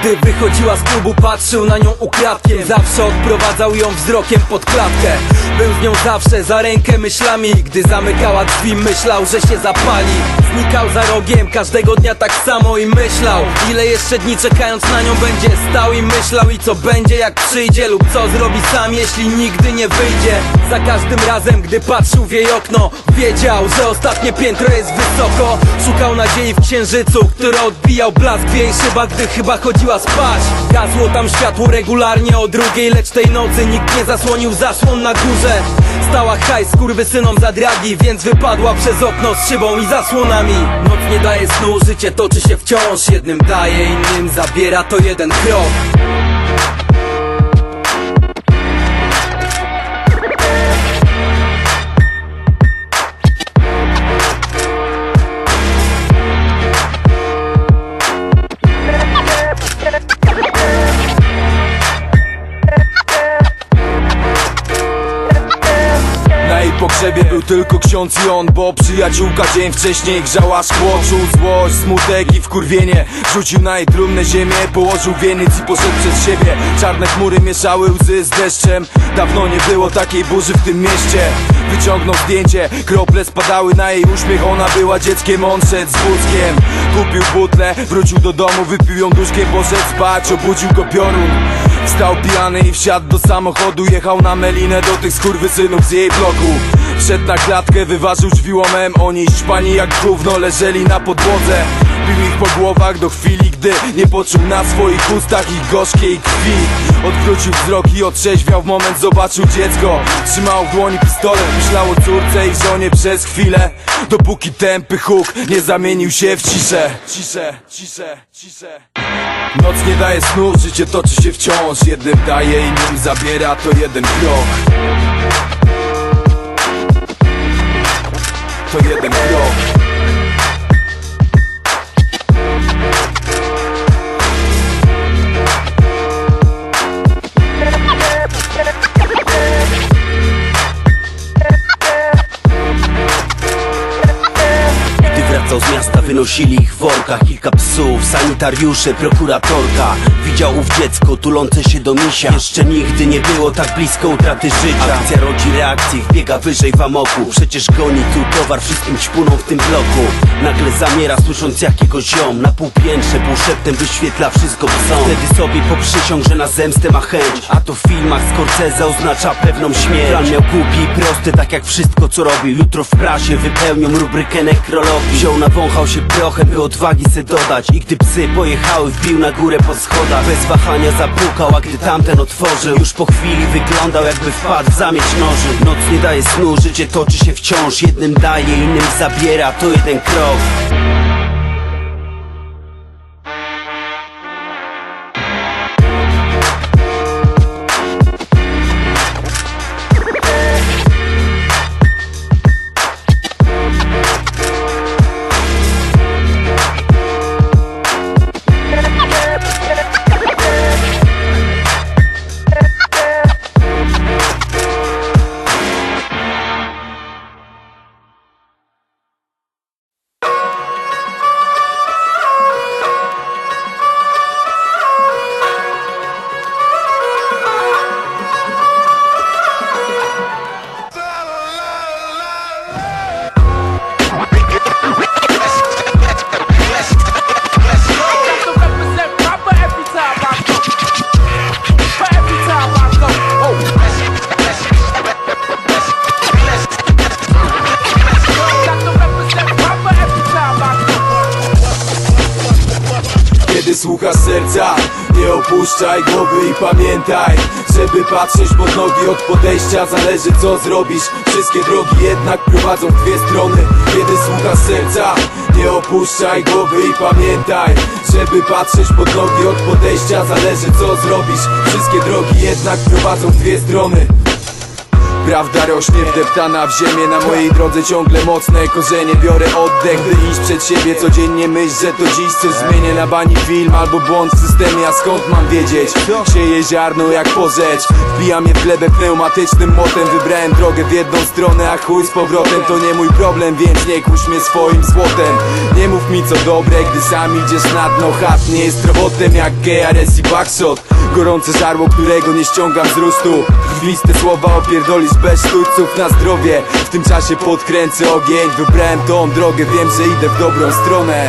Gdy wychodziła z klubu patrzył na nią ukradkiem. Zawsze odprowadzał ją wzrokiem pod klatkę. Był z nią zawsze za rękę myślami. Gdy zamykała drzwi myślał, że się zapali. Znikał za rogiem każdego dnia tak samo i myślał. Ile jeszcze dni czekając na nią będzie stał i myślał. I co będzie jak przyjdzie lub co zrobi sam jeśli nigdy nie wyjdzie. Za każdym razem gdy patrzył w jej okno Wiedział, że ostatnie piętro jest wysoko. Szukał nadziei w księżycu, który odbijał blask w jej Gdy chyba chodziła spać Gasło tam światło regularnie o drugiej Lecz tej nocy nikt nie zasłonił zasłon na górze. Stała hajs synom za dragi Więc wypadła przez okno z szybą i zasłonami. Noc nie daje snu, życie toczy się wciąż. Jednym daje, innym zabiera to jeden krok pogrzebie był tylko ksiądz i on Bo przyjaciółka dzień wcześniej grzała szkło Czuł złość, smutek i wkurwienie Rzucił na jej trumnę ziemię. Położył wieniec i poszedł przed siebie. Czarne chmury mieszały łzy z deszczem. Dawno nie było takiej burzy w tym mieście. Wyciągnął zdjęcie, krople spadały na jej uśmiech. Ona była dzieckiem, on szedł z wózkiem. Kupił butlę, wrócił do domu Wypił ją duszkiem, poszedł spać. Obudził go piorun Wstał pijany i wsiadł do samochodu Jechał na melinę do tych skurwysynów z jej bloku Wszedł na klatkę, wyważył drzwi łomem. Oni śpani jak gówno leżeli na podłodze. Bił ich po głowach do chwili, gdy nie poczuł na swoich ustach ich gorzkiej krwi. Odwrócił wzrok i otrzeźwiał w moment zobaczył dziecko. Trzymał w dłoni pistolet, myślał o córce i żonie przez chwilę. Dopóki tępy huk nie zamienił się w ciszę. Ciszę, ciszę, ciszę. Noc nie daje snu, życie toczy się wciąż. Jednym daje, innym zabiera, to jeden krok To jeden krok sanitariusze, prokuratorka. Widział ów dziecko tulące się do misia. Jeszcze nigdy nie było tak blisko utraty życia. Akcja rodzi reakcję, wbiega wyżej w amoku. Przecież goni tu towar wszystkim ćpunom w tym bloku. Nagle zamiera słysząc jakiegoś ziom Na półpiętrze półszeptem wyświetla wszystko psom Wtedy sobie poprzysiąg, że na zemstę ma chęć. A to w filmach Scorsese oznacza pewną śmierć. Plan miał głupi i prosty, tak jak wszystko co robił. Jutro w prasie wypełnią rubrykę nekrologii. Wziął nawąchał się prochem, by odwagi se dodać. I gdy psy pojechały, wbił na górę po schodach. Bez wahania zapukał, a gdy tamten otworzył Już po chwili wyglądał jakby wpadł w zamieć noży. Noc nie daje snu, życie toczy się wciąż. Jednym daje, innym zabiera, to jeden krok opuszczaj głowy i pamiętaj Żeby patrzeć pod nogi. Od podejścia zależy co zrobisz. Wszystkie drogi jednak prowadzą w dwie strony. Kiedy słuchasz serca, nie opuszczaj głowy i pamiętaj Żeby patrzeć pod nogi. Od podejścia zależy co zrobisz. Wszystkie drogi jednak prowadzą w dwie strony Prawda rośnie wdeptana w ziemię. Na mojej drodze ciągle mocne korzenie. Biorę oddech, by iść przed siebie. Codziennie myśl, że to dziś coś zmienię. Na bani film albo błąd w systemie. A skąd mam wiedzieć? Sieję ziarno jak porzecz Wbijam je w glebę pneumatycznym motem. Wybrałem drogę w jedną stronę A chuj z powrotem. To nie mój problem Więc nie kuś mnie swoim złotem. Nie mów mi co dobre, gdy sam idziesz na dno. Chat nie jest robotem jak GRS i Backshot. Gorące żarło, którego nie ściągam z rustu Krwiste słowa opierdolisz bez sztućców na zdrowie. W tym czasie podkręcę ogień Wybrałem tą drogę, wiem, że idę w dobrą stronę.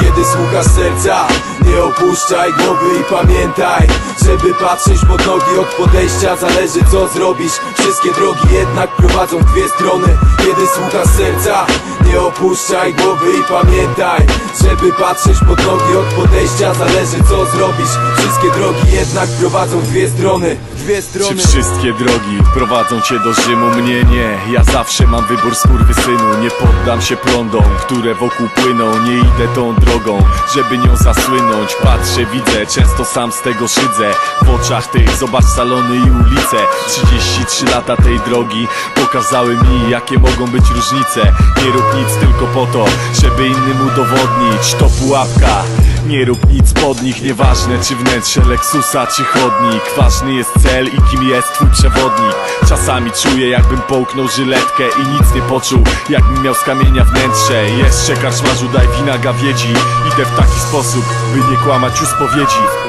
Kiedy słuchasz serca, nie opuszczaj głowy i pamiętaj Żeby patrzeć pod nogi. Od podejścia zależy co zrobisz. Wszystkie drogi jednak prowadzą w dwie strony. Kiedy słuchasz serca, nie opuszczaj głowy i pamiętaj Żeby patrzeć pod nogi. Od podejścia zależy co zrobisz. Wszystkie drogi jednak prowadzą w dwie strony. Dwie Czy strony wszystkie drogi prowadzą cię do Rzymu? Mnie nie, ja zawsze mam wybór skurwysynu. Nie poddam się prądom, które wokół płyną. Nie idę tą drogą, żeby nią zasłynąć Patrzę, widzę, często sam z tego szydzę. W oczach tych, zobacz salony i ulice. 33 lata tej drogi pokazały mi, jakie mogą być różnice. Nie rób nic tylko po to, żeby innym udowodnić. To pułapka nie rób nic pod nich, nieważne czy wnętrze Lexusa czy chodnik. Ważny jest cel i kim jest twój przewodnik. Czasami czuję jakbym połknął żyletkę i nic nie poczuł. Jakbym miał z kamienia wnętrze Jeszcze karczmarzu daj wina gawiedzi. Idę w taki sposób, by nie kłamać u spowiedzi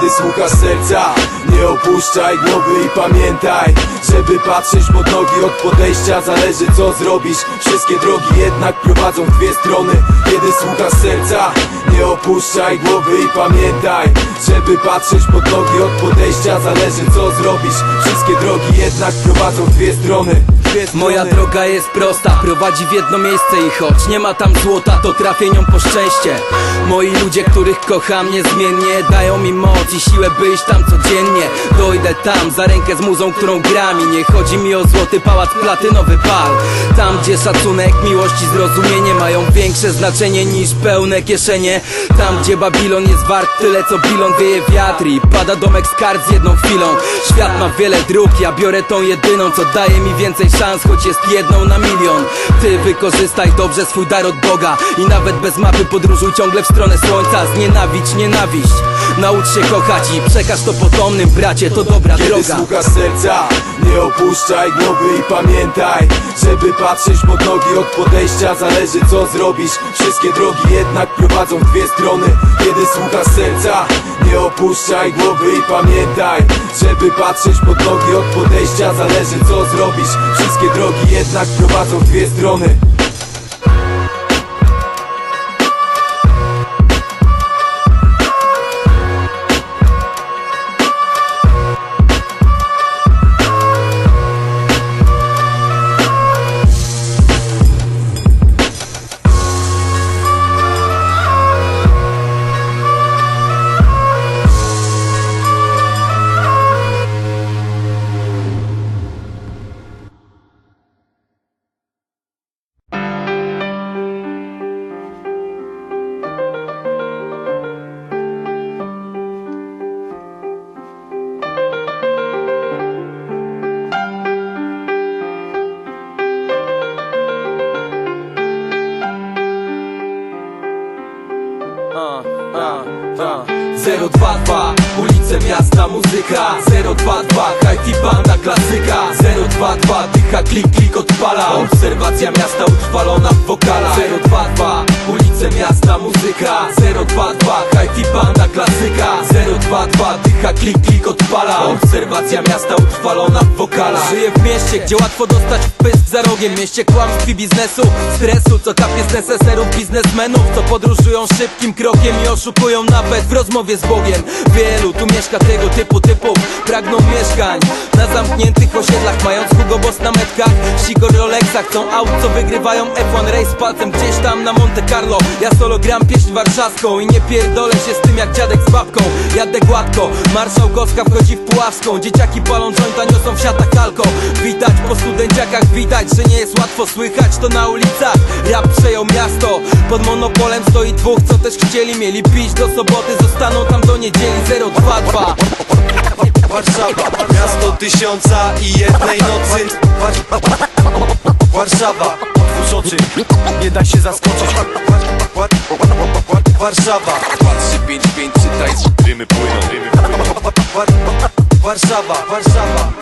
Kiedy słuchasz serca, nie opuszczaj głowy i pamiętaj Żeby patrzeć pod nogi. Od podejścia zależy co zrobisz. Wszystkie drogi jednak prowadzą w dwie strony. Kiedy słuchasz serca, nie opuszczaj głowy i pamiętaj Żeby patrzeć pod nogi. Od podejścia zależy co zrobisz. Wszystkie drogi jednak prowadzą w dwie strony. Moja droga jest prosta, prowadzi w jedno miejsce i choć nie ma tam złota, to trafię nią po szczęście. Moi ludzie, których kocham niezmiennie, dają mi moc i siłę, by iść tam codziennie. Dojdę tam za rękę z muzą, którą gram i nie chodzi mi o złoty pałac, platynowy pal. Tam, gdzie szacunek, miłość i zrozumienie mają większe znaczenie niż pełne kieszenie. Tam, gdzie Babilon jest wart tyle, co bilon wieje wiatr i pada domek z kart z jedną chwilą. Świat ma wiele dróg, ja biorę tą jedyną, co daje mi więcej szans, choć jest jedną na milion. Ty wykorzystaj dobrze swój dar od Boga I nawet bez mapy podróżuj ciągle w stronę słońca. Znienawidź nienawiść, naucz się kochać i przekaż to potomnym bracie, to dobra Kiedy droga. słuchasz serca, nie opuszczaj głowy i pamiętaj Żeby patrzeć pod nogi od podejścia zależy co zrobisz. Wszystkie drogi jednak prowadzą w dwie strony. Kiedy słuchasz serca, nie opuszczaj głowy i pamiętaj Żeby patrzeć pod nogi od podejścia zależy co zrobisz. Wszystkie drogi jednak prowadzą w dwie strony muzyka 022 Hi-Fi banda klasyka. 022 Dycha klik klik odpala. Obserwacja miasta utrwalona w wokala 022 Ulice miasta muzyka. 022 Hi-Fi banda klasyka. 022 Dycha klik klik odpala. Obserwacja miasta utrwalona w wokala Żyję w mieście, gdzie łatwo dostać pysk za rogiem. Mieście kłamstw i biznesu, stresu. Co kapie z neseserów biznesmenów Co podróżują szybkim krokiem i oszukują nawet w rozmowie z Bogiem. Wielu tu mieszka tego typu typów. Pragną mieszkań na zamkniętych osiedlach Mając Hugo Boss na metkach. Sigor Rolexa Chcą aut co wygrywają F1 Race palcem gdzieś tam na Monte Carlo Ja solo gram pieśń warszawską I nie pierdolę się z tym jak dziadek z babką. Jadę gładko, marszałkowska wchodzi w Puławską. Dzieciaki palą jointa, niosą w siatach alko Widać po studenciakach, widać, że nie jest łatwo słychać To na ulicach. Rap przejął miasto Pod monopolem stoi dwóch, co też chcieli Mieli pić do soboty, zostaną tam do niedzieli 022 Warszawa, miasto tysiąca i jednej nocy. War- Warszawa, nie daj się zaskoczyć. War- War- Warszawa, 355 czytaj, rymy płyną, rymy płyną. War- Warszawa, Warszawa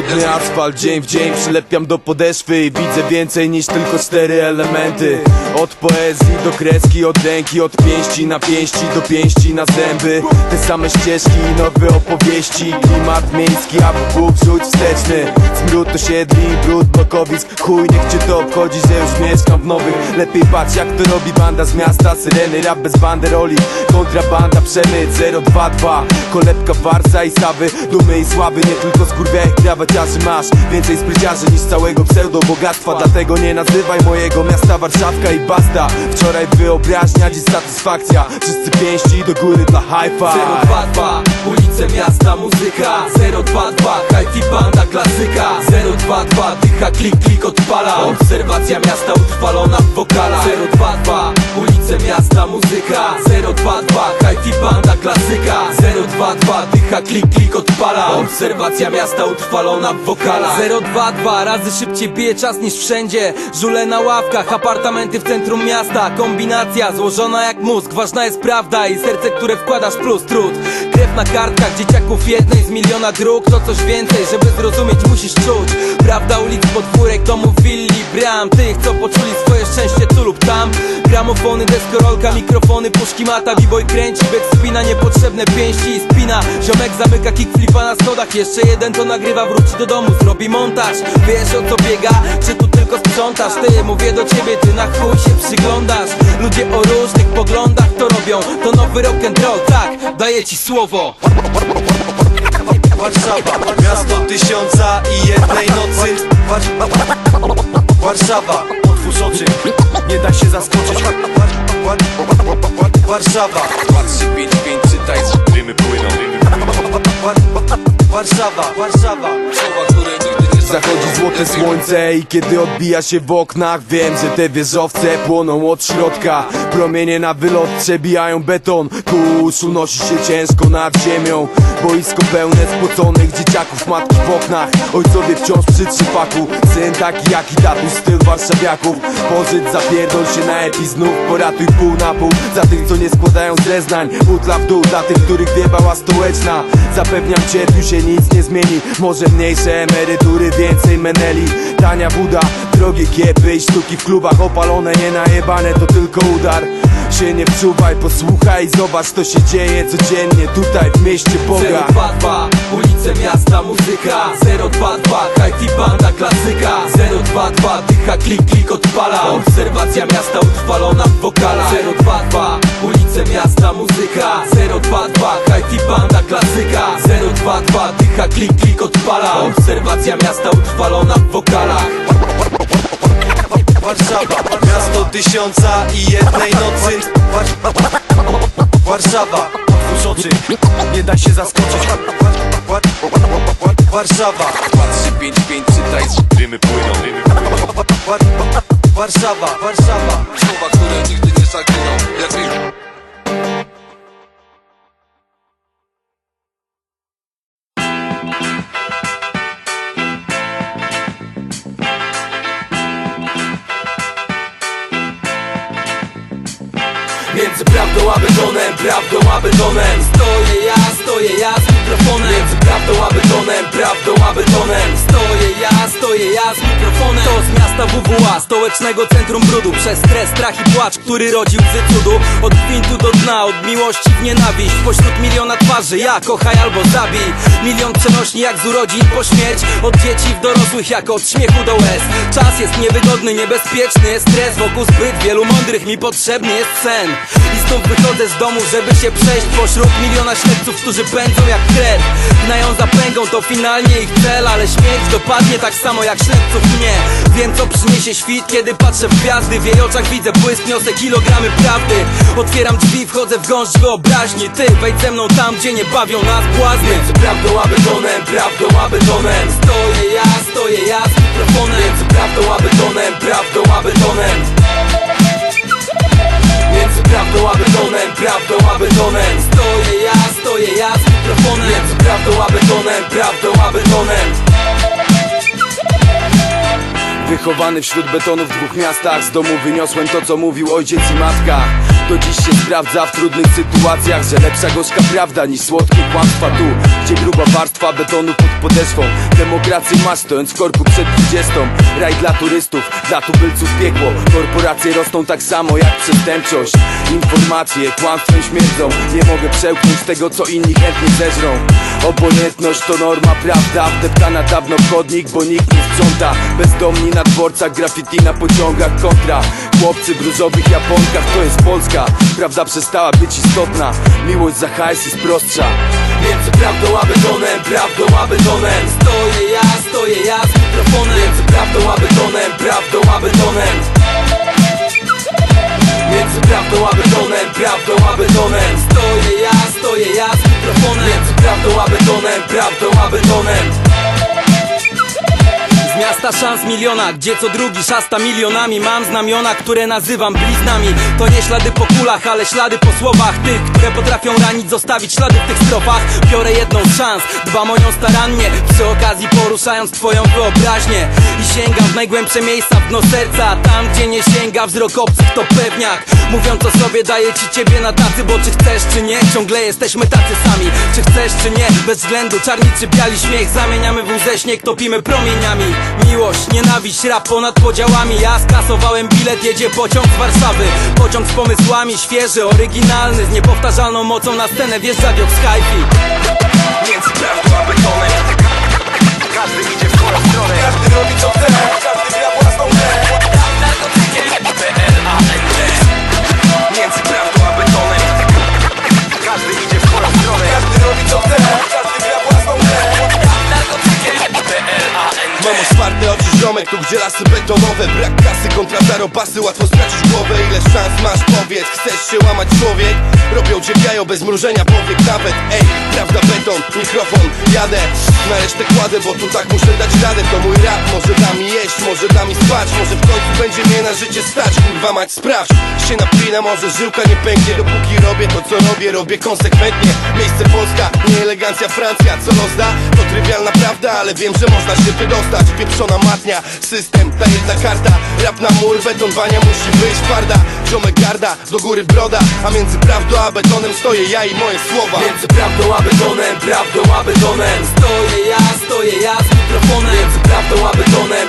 brudny asfalt dzień w dzień przylepiam do podeszwy I widzę więcej niż tylko cztery elementy. Od poezji do kreski, od ręki, od pięści na pięści do pięści na zęby. Te same ścieżki nowe opowieści. Klimat miejski, a Bóg rzuć wsteczny. Smród osiedli, brud blokowisk Chuj, niech cię to obchodzi, że już mieszkam w nowych. Lepiej patrz jak to robi banda z miasta. Syreny, rap bez banderoli. Kontrabanda, przemyt 022 Kolebka, farsa i sawy. Dumy i sławy, nie tylko skurwia i krawaciarzy masz. Więcej spryciarzy niż całego pseudo bogactwa Dlatego nie nazywaj mojego miasta Warszawka i basta. Wczoraj wyobraźnia, dziś satysfakcja. Wszyscy pięści do góry dla five. 022 Ulice miasta, muzyka. 022 Hi-fi banda, klasyka. 022 Dycha, klik, klik, odpala. Obserwacja miasta utrwalona w wokalach. 022 Ulice miasta, muzyka. 022 Hi-fi banda, klasyka. 022 Dycha, klik, klik, odpala. Obserwacja miasta utrwalona w wokalach. 022 Razy szybciej bije czas niż wszędzie. Żule na ławkach, apartamenty w centrum miasta. Kombinacja złożona jak mózg. Ważna jest prawda i serce, które wkładasz plus trud na kartkach dzieciaków jednej z miliona dróg. To coś więcej, żeby zrozumieć musisz czuć. Prawda ulic, podwórek, domów, willi, bram. Tych, co poczuli swoje szczęście tu lub tam. Gramofony, deskorolka, mikrofony, puszki mata B-boy kręci, bek spina, niepotrzebne pięści i spina. Ziomek zamyka kickflipa na schodach. Jeszcze jeden to nagrywa, wróci do domu, zrobi montaż. Wiesz o co biega, czy tu tylko sprzątasz. Ty, mówię do ciebie, ty na chuj się przyglądasz. Ludzie o różnych poglądach to robią To nowy rock'n'roll, tak, daję ci słowo. Warszawa, miasto tysiąca i jednej nocy. War- Warszawa, otwórz oczy, nie daj się zaskoczyć. War- War- War- Warszawa, 355 czytaj, rymy płyną, rymy płyną Warszawa, Warszawa. Słowa, które nigdy nie Zachodzi złote słońce i kiedy odbija się w oknach Wiem, że te wieżowce płoną od środka. Promienie na wylot przebijają beton. Kurz unosi się ciężko nad ziemią. Boisko pełne spoconych dzieciaków, matki w oknach. Ojcowie wciąż przy trzypaku. Syn taki jak i tatuś, styl warszawiaków. Pożyt, zapierdol się na epi znów Poratuj pół na pół. Za tych, co nie składają zeznań Butla w dół. Dla tych, których wiebała stołeczna. Zapewniam cię, tu się nic nie zmieni. Może mniejsze emerytury, więcej meneli. Tania buda, drogie kiepy i sztuki w klubach Opalone, nie najebane, to tylko udar. Się nie wczuwaj, posłuchaj, zobacz co się dzieje codziennie tutaj w mieście Boga. 022 Ulice miasta, muzyka. 022 Hi-fi banda, klasyka. 022 Dycha, klik, klik, odpala. Obserwacja miasta utrwalona w wokalach. 022 Ulice miasta, muzyka. 022 Hi-fi banda, klasyka. 022 Dycha, klik, klik, odpala. Obserwacja miasta utrwalona w wokalach. Warszawa, miasto tysiąca i jednej nocy. War- Warszawa, otwórz oczy, nie daj się zaskoczyć. War- War- Warszawa, 355 czytaj, rymy płyną, Warszawa, Warszawa. Słowa, które nigdy nie zaginą. Jak betonem, prawdą a betonem Stoję ja, stoję ja mikrofonem. Między prawdą a betonem, prawdą a betonem Stoję ja, stoję ja z mikrofonem. To z miasta WWA, stołecznego centrum brudu. Przez stres, strach i płacz, który rodził łzy cudu. Od gwintu do dna, od miłości w nienawiść. Pośród miliona twarzy, ja kochaj albo zabij. Milion przenośni jak z urodzin po śmierć. Od dzieci w dorosłych, jak od śmiechu do łez. Czas jest niewygodny, niebezpieczny. Stres Wokół zbyt wielu mądrych, mi potrzebny jest sen. I znów wychodzę z domu, żeby się przejść Pośród miliona ślepców, którzy pędzą jak krew Gnają za pęgą, to finalnie ich cel Ale śmierć dopadnie tak samo jak ślepców mnie Wiem co przyniesie świt, kiedy patrzę w gwiazdy. W jej oczach widzę błysk, niosę kilogramy prawdy. Otwieram drzwi, wchodzę w gąszcz wyobraźni. Ty wejdź ze mną tam, gdzie nie bawią nas błazny. Między prawdą a betonem, prawdą a betonem Stoję ja, stoję ja z mikrofonem. Między prawdą a betonem, prawdą a betonem Wychowany wśród betonów w dwóch miastach. Z domu wyniosłem to co mówił ojciec i matka. Do dziś się sprawdza w trudnych sytuacjach Że lepsza gorzka prawda niż słodkie kłamstwa tu Gdzie gruba warstwa betonu pod podeszwą. Demokrację masz stojąc w korku przed dwudziestą. Raj dla turystów, dla tubylców piekło. Korporacje rosną tak samo jak przestępczość. Informacje kłamstwem śmierdzą. Nie mogę przełknąć tego co inni chętnie zeżrą. Obojętność to norma, prawda. Wdeptana dawno chodnik, bo nikt nie sprząta. Bezdomni na dworcach, graffiti na pociągach Kontra, chłopcy w różowych japonkach To jest Polska, prawda przestała być istotna. Miłość za hajs jest prostsza. Między prawdą a betonem, prawdą a betonem. Stoję ja, stoję ja z mikrofonem. Między prawdą a betonem, prawdą a betonem. Między prawdą a betonem, prawdą a betonem. Stoję ja, stoję ja z mikrofonem. Między prawdą a betonem, prawdą a miasta szans miliona, gdzie co drugi szasta milionami. Mam znamiona, które nazywam bliznami. To nie ślady po kulach, ale ślady po słowach. Tych, które potrafią ranić, zostawić ślady w tych strofach. Biorę jedną szans, dbam o nią starannie. Przy okazji poruszając twoją wyobraźnię. I sięgam w najgłębsze miejsca w dno serca. Tam, gdzie nie sięga wzrok obcych, to pewniak. Mówiąc o sobie, daję ci ciebie na tacy. Bo czy chcesz, czy nie, ciągle jesteśmy tacy sami. Czy chcesz, czy nie, bez względu. Czarni czy biali śmiech, zamieniamy w łzę śnieg Topimy promieniami Miłość, nienawiść, rap ponad podziałami. Ja skasowałem bilet, jedzie pociąg z Warszawy. Pociąg z pomysłami, świeży, oryginalny Z niepowtarzalną mocą na scenę. Wjeżdża wiok z hi-fi Między prawdą a betonem Każdy idzie w swoją stronę. Każdy robi co chce, każdy gra własną grę. Między prawdą a betonem Każdy idzie w swoją stronę. Każdy robi co chce, Mam otwarte oczy ziomek, tu gdzie lasy betonowe? Brak kasy kontra zaropasy, łatwo stracić głowę Ile szans masz, powiedz, chcesz się łamać człowiek? Robią cię bez mrużenia powiek nawet Ej, prawda beton, mikrofon, jadę. Na resztę kładę, bo tu tak muszę dać radę. To mój rap, może da mi jeść, może da mi spać. Może w końcu będzie mnie na życie stać, kurwa mać sprawdź. Się napinę, może żyłka nie pęknie. Dopóki robię to co robię, robię konsekwentnie. Miejsce Polska, nie elegancja Francja. Co los da? To trywialna prawda, ale wiem, że można się wydostać. Pieprzona matnia, system, ta jedna karta. Rap na mur, beton, bania musi być twarda Ziomek garda, do góry broda A między prawdą a betonem stoję ja i moje słowa. Między prawdą a betonem, prawdą a betonem. Stoję ja, stoję ja z mikrofonem. Między prawdą a betonem.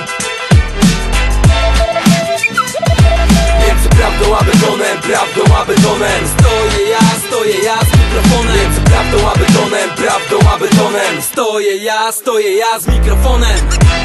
Między prawdą a betonem, prawdą a betonem. Stoję ja, stoję ja z mikrofonem. Między prawdą a betonem, prawdą a betonem. Stoję ja, stoję ja z mikrofonem